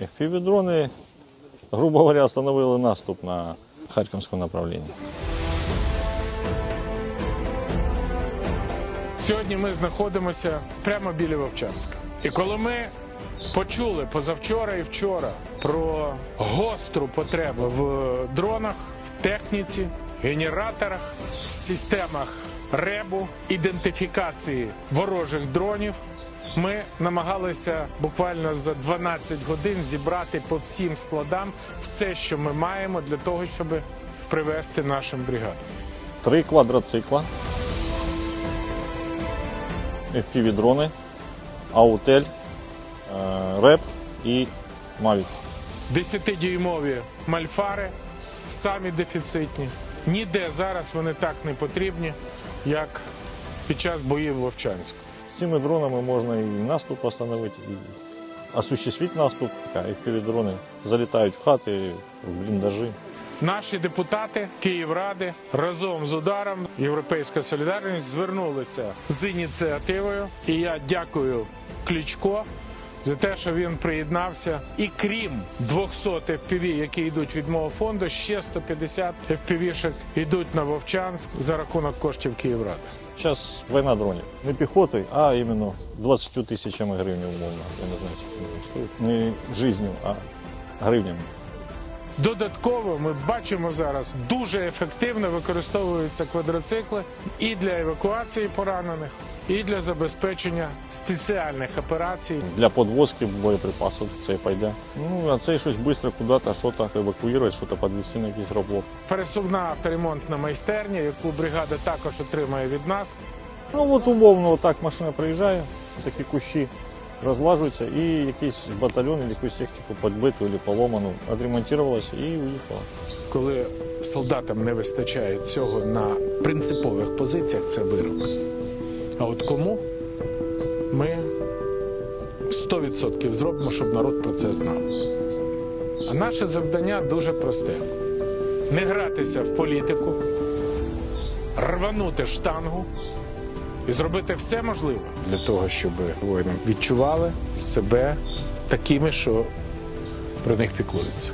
FPV-дрони, грубо говоря, остановили наступ на Харківському направленні. Сьогодні ми знаходимося прямо біля Вовчанська. І коли ми почули позавчора і вчора про гостру потребу в дронах, в техніці, генераторах, в системах ребу, ідентифікації ворожих дронів, ми намагалися буквально за 12 годин зібрати по всім складам все, що ми маємо для того, щоб привести нашим бригадам. Три квадроцикла, FPV-дрони, Аутель, е, РЕП і Mavic. 10-дюймові мальфари самі дефіцитні. Ніде зараз вони так не потрібні, як під час боїв в Вовчанську. Цими дронами можна і наступ остановити, і осуществити наступ. FPV-дрони залітають в хати, в бліндажі. Наші депутати Київради разом з ударом Європейська солідарність звернулися з ініціативою. І я дякую Кличко за те, що він приєднався. І крім 200 FPV, які йдуть від мого фонду, ще 150 FPV-шок йдуть на Вовчанськ за рахунок коштів Київради. Зараз війна дронів. Не піхоти, а іменно 20 тисячами гривень умовно. Я не знаю, скільки. Не життю, а гривнями. Додатково ми бачимо зараз дуже ефективно використовуються квадроцикли і для евакуації поранених, і для забезпечення спеціальних операцій. Для подвозки боєприпасів цей пойде. Ну, а цей щось швидко куди-то, що-то евакуювати, що-то підвести на якийсь роблок. Пересувна авторемонтна майстерня, яку бригада також отримає від нас. Ну от умовно, отак машина приїжджає, такі кущі розлажуються, і якийсь батальйон, якусь техніку підбиту або поломану відремонтувалася і уїхала. Коли солдатам не вистачає цього на принципових позиціях, це вирок. А от кому ми 100% зробимо, щоб народ про це знав. А наше завдання дуже просте: не гратися в політику, рванути штангу і зробити все можливе для того, щоб воїни відчували себе такими, що про них піклуються.